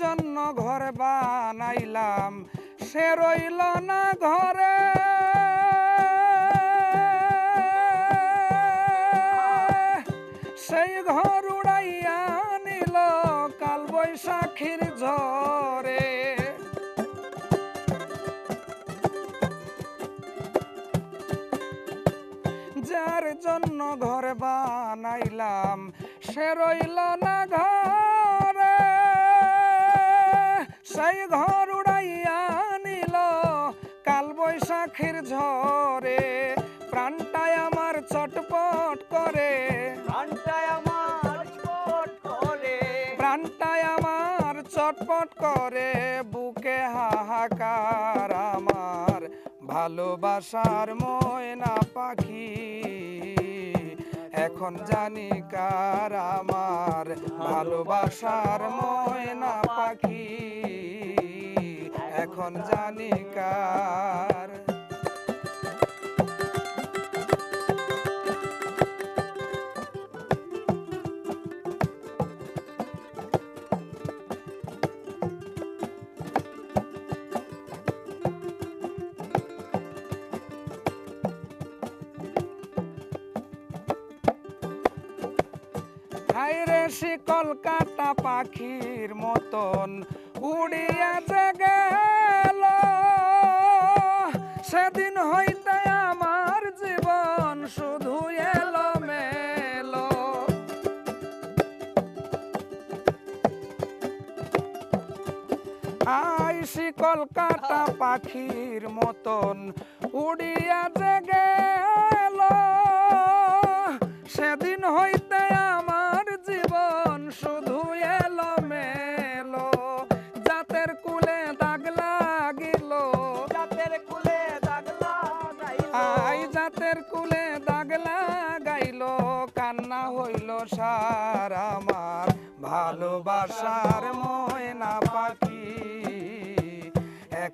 জন্য ঘর বানাইলাম। সে রইল না ঘরে। সেই ঘর উড়াইয়া নিল কাল বৈশাখীর ঝরে যার জন্য ঘর বানাইলাম, সে রইল না ঘরে। সেই ঘর উড়াইয়া নিল কাল বৈশাখীর ঝরে প্রাণটায় আমার চটপট করে। প্রাণটায় আমার করে। প্রাণটায় আমার চটপট করে বুকে হাহাকার আমার ভালোবাসার ময়না পাখি। এখন জানি কার আমার ভালোবাসার ময়না পাখি। এখন জানি কার। কাটা পাখির মতন উড়িয়া আই শিকল কাটা পাখির মতন উড়িয়া যে গেল সেদিন হইতে আমার জীবন শুধু এলো মেলো জাতের কুলে দাগ লাগিল। জাতের কুলে দাগলা গাইল আই জাতের কুলে দাগ লাগাইল। কান্না হইল সার আমার। ভালোবাসার ময়না পাখি।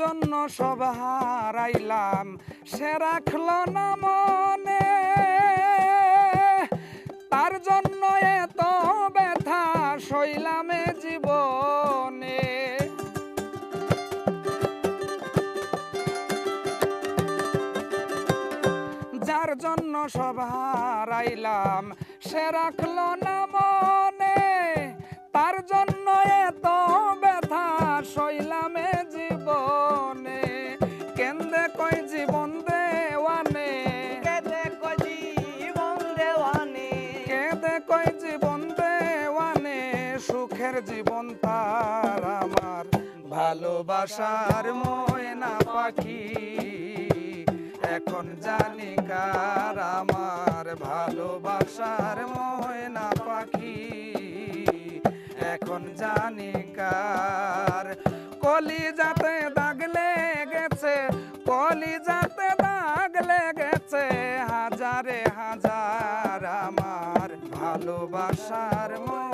জন্য সব হারাইলাম। সে রাখল না মনে। তার জন্য এত ব্যথা সইলামে জীবনে। যার জন্য সব হারাইলাম, সে রাখল না মনে। তার জন্য সুখের জীবন তার, আমার ভালোবাসার ময়না পাখি। এখন জানি কার আমার ভালোবাসার ময়না পাখি। এখন জানি কার কলি যাতে দাগ লেগেছে কলি যাতে দাগ লেগেছে। হাজারে হাজার আমার ভালোবাসার ময়না